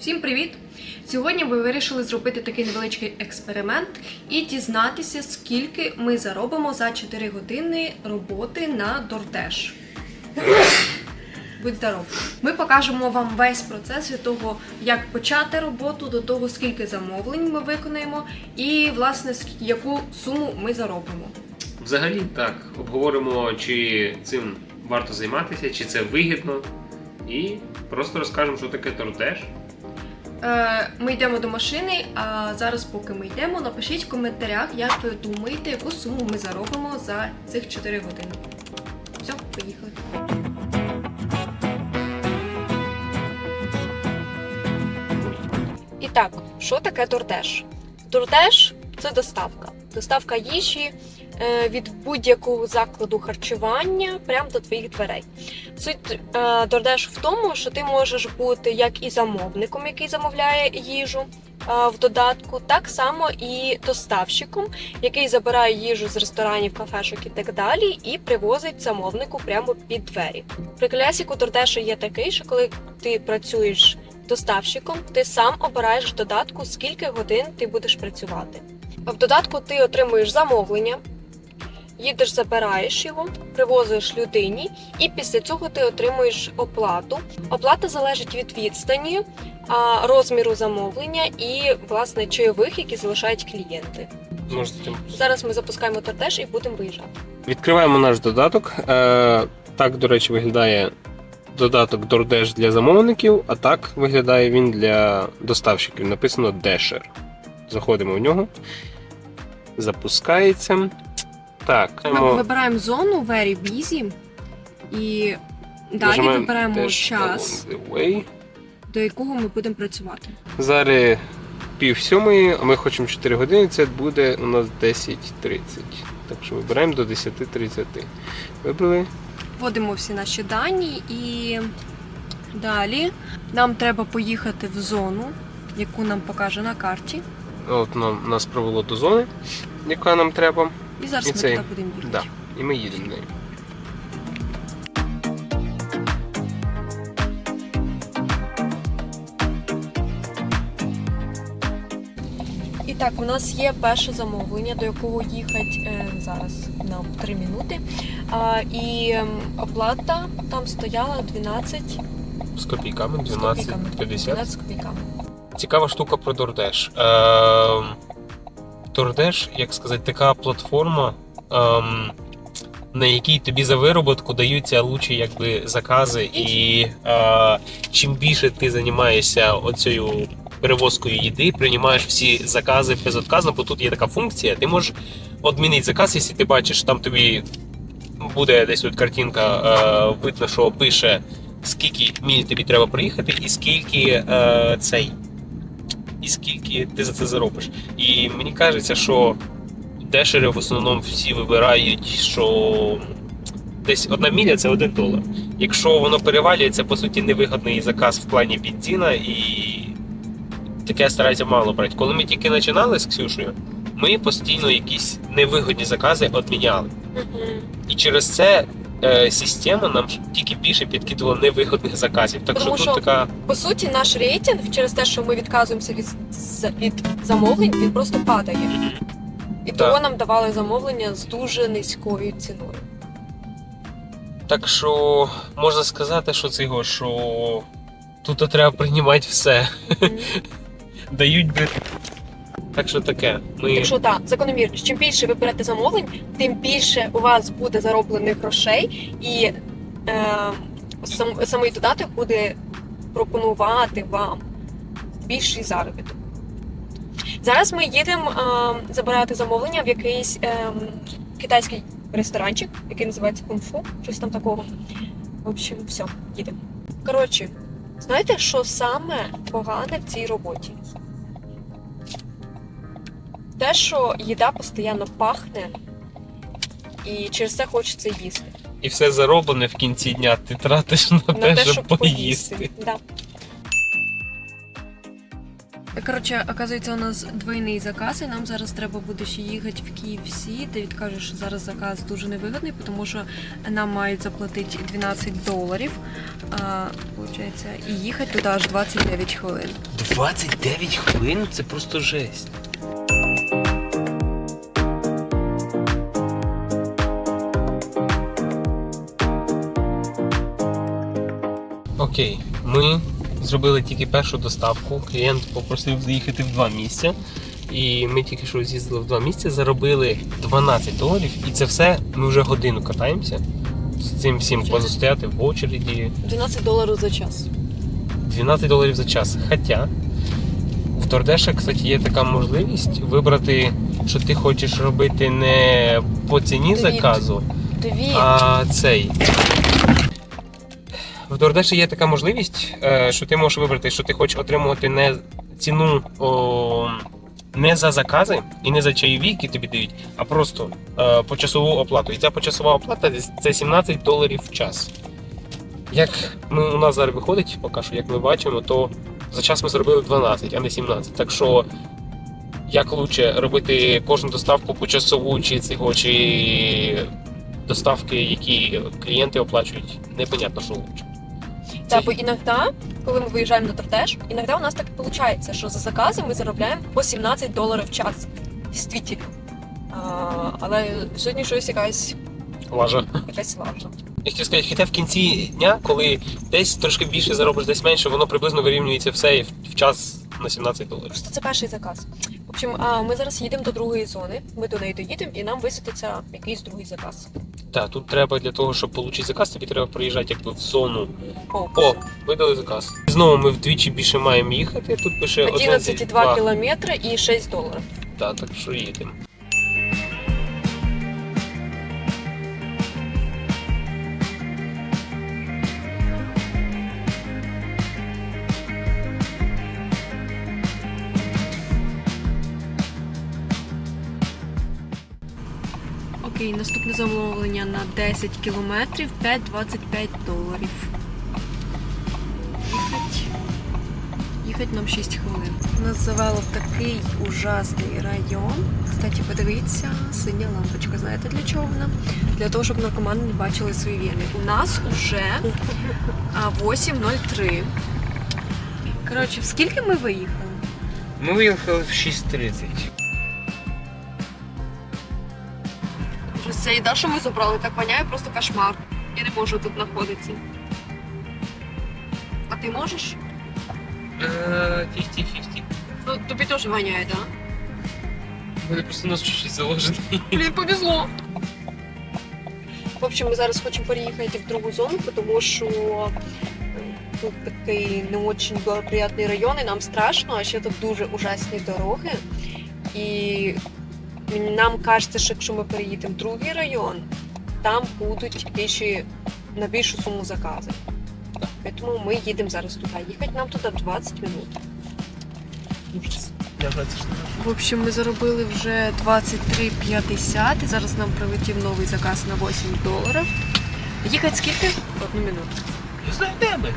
Всім привіт! Сьогодні ми вирішили зробити такий невеличкий експеримент і дізнатися, скільки ми заробимо за 4 години роботи на DoorDash. Будь здоров. Ми покажемо вам весь процес від того, як почати роботу, до того, скільки замовлень ми виконаємо, і власне яку суму ми заробимо. Взагалі так, обговоримо, чи цим варто займатися, чи це вигідно. І просто розкажемо, що таке тордеш. Е, Ми йдемо до машини, а зараз, поки ми йдемо, напишіть в коментарях, як ви думаєте, яку суму ми заробимо за цих 4 години. Все, поїхали. І так, що таке DoorDash? DoorDash – це доставка. Доставка їжі від будь-якого закладу харчування прямо до твоїх дверей. Суть е, DoorDash в тому, що ти можеш бути як і замовником, який замовляє їжу е, в додатку, так само і доставщиком, який забирає їжу з ресторанів, кафешок і так далі, і привозить замовнику прямо під двері. Приколясік у DoorDash є такий, що коли ти працюєш доставщиком, ти сам обираєш в додатку, скільки годин ти будеш працювати. В додатку ти отримуєш замовлення, їдеш, забираєш його, привозиш людині, і після цього ти отримуєш оплату. Оплата залежить від відстані, розміру замовлення і власне чайових, які залишають клієнти. Можете Зараз ми запускаємо тортеж і будемо виїжджати. Відкриваємо наш додаток. Е, так, до речі, виглядає додаток DoorDash для замовників, а так виглядає він для доставщиків. Написано Dasher. Заходимо в нього. Запускається. Так, Ми вибираємо зону Very Busy і далі нажимаємо вибираємо час, along the way. до якого ми будемо працювати. Зараз пів сьомої, а ми хочемо 4 години, це буде у нас 10.30. Так що вибираємо до 10.30. Вибрали. Вводимо всі наші дані і далі нам треба поїхати в зону, яку нам покаже на карті. От нам, нас провело до зони, яка нам треба. І зараз І ми цей. туди будемо їхати. Да. І ми їдемо нею. І так, у нас є перше замовлення, до якого їхати е, зараз на 3 минути. А, і ем, оплата там стояла 12 З копійками, 12.50. 12 з копійками. Цікава штука про DoorDash. Ем, DoorDash, як сказати, така платформа, ем, на якій тобі за вироботку даються лучші якби, закази, і е, чим більше ти займаєшся оцею перевозкою їди, приймаєш всі закази безотказно, бо тут є така функція, ти можеш відмінити заказ, якщо ти бачиш, там тобі буде десь от картинка, е, видно, що пише, скільки міль тобі треба проїхати, і скільки е, цей. І скільки ти за це заробиш. І мені кажеться, що дешери в основному всі вибирають, що десь одна міля це один долар. Якщо воно перевалює, це по суті невигодний заказ в плані бензина і таке стараються мало брати. Коли ми тільки починали з Ксюшею, ми постійно якісь невигодні закази відміняли. І через це е, система нам тільки більше підкидувала невигодних заказів. Так Тому що що- тут така. По суті, наш рейтинг через те, що ми відказуємося від, з- від замовлень, він просто падає. І Так. того нам давали замовлення з дуже низькою ціною. Так що можна сказати, що це його, що тут треба приймати все. Мгм. Дають би. Так що таке. Ми Так що так, закономірність. Чим більше ви берете замовлень, тим більше у вас буде зароблених грошей, і е, сам, самий додаток буде пропонувати вам більший заробіток. Зараз ми їдемо е, забирати замовлення в якийсь е, китайський ресторанчик, який називається кунг-фу, щось там такого. В общем, все, їдемо. Коротше, знаєте, що саме погане в цій роботі? Те, що їда постійно пахне, і через це хочеться їсти. і все зароблене в кінці дня ти тратиш на, На те, те, щоб щоб поїсти. Да. Коротше, оказується, у нас двойний заказ, і нам зараз треба буде ще їхати в KFC. Девід каже, що зараз заказ дуже невигідний, тому що нам мають заплатити 12 доларів. А, получається, і їхати туди аж 29 хвилин. 29 хвилин це просто жесть. Окей, ми зробили тільки першу доставку. Клієнт попросив заїхати в два місця. І ми тільки що з'їздили в два місця, заробили 12 доларів, і це все ми вже годину катаємося. З цим всім позастояти в очереді. 12 доларів за час. 12 доларів за час. Хоча в Тордеша, кстати, є така можливість вибрати, що ти хочеш робити не по ціні Привіт. заказу, Девід. а цей. В Дордеші є така можливість, е, що ти можеш вибрати, що ти хочеш отримувати не ціну о, не за закази і не за чайові, які тобі дають, а просто е, почасову оплату. І ця почасова оплата це 17 доларів в час. Як ми, у нас зараз виходить, поки що, як ми бачимо, то за час ми зробили 12, а не 17. Так що як лучше робити кожну доставку почасову, чи цього, чи доставки, які клієнти оплачують, непонятно, що лучше. Так, бо іноді, коли ми виїжджаємо на Тортеж, іноді у нас так і виходить, що за закази ми заробляємо по 17 доларів в час. Дійсно. А, але сьогодні щось якась, Лажа. якась лажа. Я хотів сказати, хоча в кінці дня, коли десь трошки більше заробиш, десь менше, воно приблизно вирівнюється все і в, в час на 17 доларів. Просто це перший заказ. В общем, а, ми зараз їдемо до другої зони. Ми до неї доїдемо і нам висвітиться якийсь другий заказ. Так, тут треба для того, щоб отримати заказ, тобі треба приїжджати якби в зону. О, О, видали заказ. Знову ми вдвічі більше маємо їхати. Тут пише 11,2 кілометри і 6 доларів. Так, так що їдемо. Окей, наступне замовлення на 10 кілометрів 5,25 доларів. Їхать. Їхать нам 6 хвилин. Нас завело в такий ужасний район. Кстати, подивіться, синя лампочка. Знаєте для чого вона? Для того, щоб наркомани не бачили свої вени. У нас уже 8.03. Коротше, в скільки ми виїхали? Ми виїхали в 6.30. Ця їда, що ми забрали, так воняє просто кошмар. Я не можу тут знаходитися. А ти можеш? Фіфті-фіфті. Ну, тобі теж воняє, так? Мене просто нос чуть-чуть заложений. Блін, повезло. В общем, ми зараз хочемо переїхати в другу зону, тому що е, тут такий не дуже благоприятний район, і нам страшно, а ще тут дуже ужасні дороги. І нам кажеться, що якщо ми переїдемо в другий район, там будуть більші на більшу суму закази. Тому ми їдемо зараз туди. Їхати нам туди 20 минут. В общем, ми заробили вже 23,50. Зараз нам прилетів новий заказ на 8 доларів. Їхати скільки? Одну минуту. Я знаю, де ми.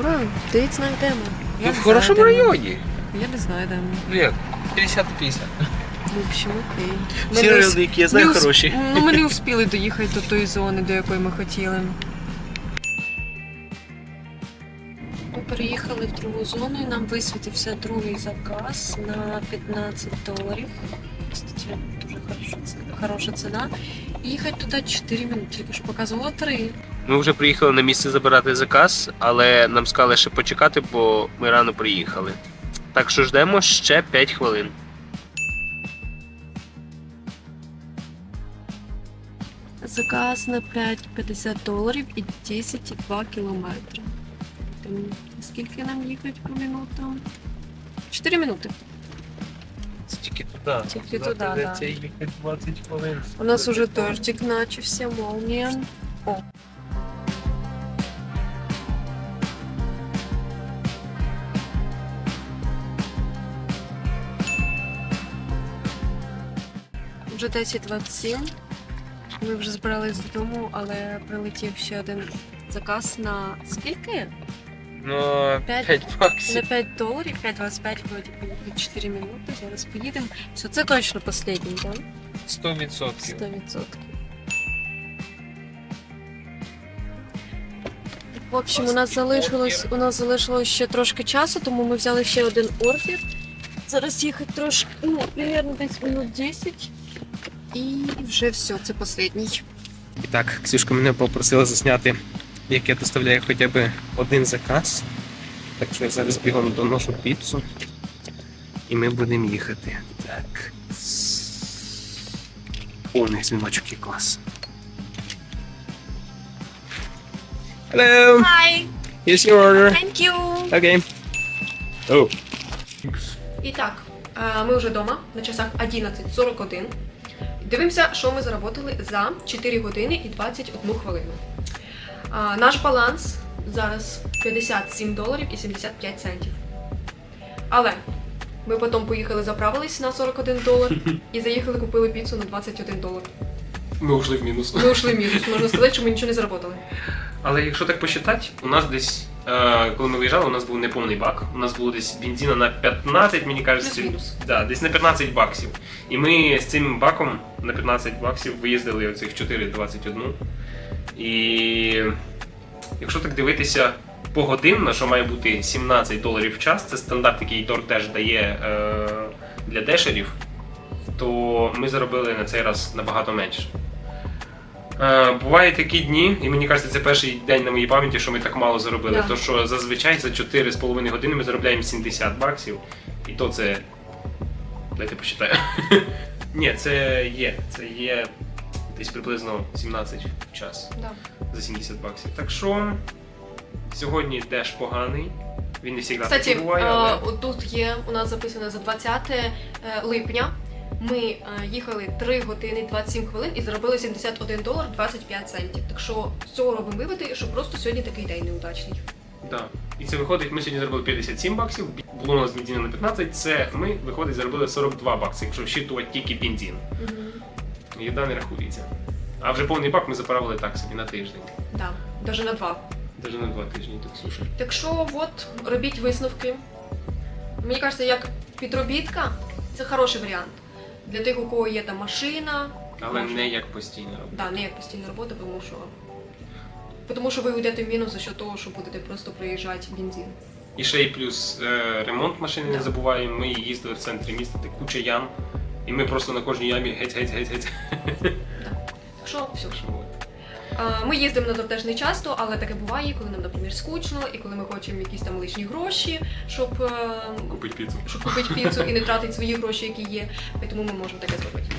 Ура, ти знайдемо. Я в хорошому районі. Я не знаю, де ми. Блін, 50-50. В общем, окей. Всі не райони, які я знаю, усп- хороші. Ну, ми не встигли доїхати до тої зони, до якої ми хотіли. Ми переїхали в другу зону і нам висвітився другий заказ на 15 доларів. Кстати, дуже хороша ціна. Хороша ціна. І їхати туди 4 минути, тільки ж показувало 3. Ми вже приїхали на місце забирати заказ, але нам сказали ще почекати, бо ми рано приїхали. Так що ждемо ще 5 хвилин. Заказ на 5,50 доларів і 10,2 кілометри. Скільки нам їхати по минутам? 4 минути. Це тільки туди. Тільки туди, да. Це їхати 20 хвилин. У нас уже дождик начався, молнія. О. Вже 10.27. Ми вже збирались додому, але прилетів ще один заказ на скільки? Ну, П'ять. 5 баксів. На 5 доларів, 5.25 вроді би 4 минути. Зараз поїдемо. Все, це точно останній, так? 100%. 100%. В общем, у нас залишилось у нас залишилось ще трошки часу, тому ми взяли ще один ордер. Зараз їхати трошки, ну, примерно десь минут 10. І вже все, це останній. І так, Ксюшка мене попросила засняти, як я доставляю хоча б один заказ. Так що я зараз бігом доношу піцу. І ми будемо їхати. Так. О, у них дзвіночок є клас. Hello! Hi! Here's your order. Thank you! Okay. Oh. І так, ми вже вдома на часах 11.41. Дивимося, що ми заработали за 4 години і 21 хвилину. А, Наш баланс зараз 57 доларів і 75 центів. Але ми потім поїхали, заправились на 41 долар і заїхали, купили піцу на 21 долар. Ми ушли в мінус. Ми ушли в мінус. Можна сказати, що ми нічого не заработали. Але якщо так посчитати, у нас десь, коли ми виїжджали, у нас був неповний бак. У нас було десь бензина на 15, мені кажеться. Да, десь на 15 баксів. І ми з цим баком на 15 баксів виїздили оцих 4,21. І якщо так дивитися погодинно, що має бути 17 доларів в час, це стандарт, який Дор теж дає е, для дешерів, то ми заробили на цей раз набагато менше. Е, бувають такі дні, і мені кажеться, це перший день на моїй пам'яті, що ми так мало заробили. Да. То що зазвичай за 4,5 години ми заробляємо 70 баксів, і то це. Дайте почитаю. Ні, це є. Це є десь приблизно 17 в час Да. за 70 баксів. Так що сьогодні деш поганий. Він не завжди Кстати, такий буває, але. е, тут є у нас записано за 20 е, липня. Ми е, їхали 3 години 27 хвилин і заробили 71 долар 25 центів. Так що з цього робимо виводи, що просто сьогодні такий день неудачний. Да. І це виходить, ми сьогодні заробили 57 баксів, було у нас бензину на 15, це ми, виходить, заробили 42 бакси, якщо вщитувати тільки бензин. Їда не рахується. А вже повний бак ми заправили так собі на тиждень. Да, навіть на два. Навіть на два тижні, так слушай. Так що от робіть висновки. Мені кажеться, як підробітка це хороший варіант. Для тих, у кого є там машина, Але Можна. не як постійна робота. Так, да, не як постійна робота, тому що. Тому що ви уйдете в мінус за що того, що будете просто проїжджати бензин. І ще й плюс е, ремонт машини не забуваємо. Ми їздили в центрі міста, де куча ям. І ми просто на кожній ямі геть-геть-геть-геть. Так що все. А, Ми їздимо на дортеж не часто, але таке буває, коли нам, наприклад, скучно, і коли ми хочемо якісь там лишні гроші, щоб, е, Купить піцу. щоб купити піцу і не тратити свої гроші, які є. Тому ми можемо таке зробити.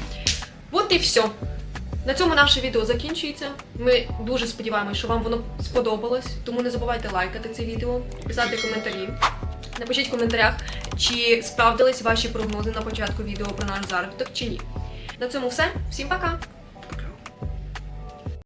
От і все. На цьому наше відео закінчується. Ми дуже сподіваємось, що вам воно сподобалось. Тому не забувайте лайкати це відео, писати коментарі. Напишіть в коментарях, чи справдились ваші прогнози на початку відео про наш заробіток чи ні. На цьому все. Всім пока!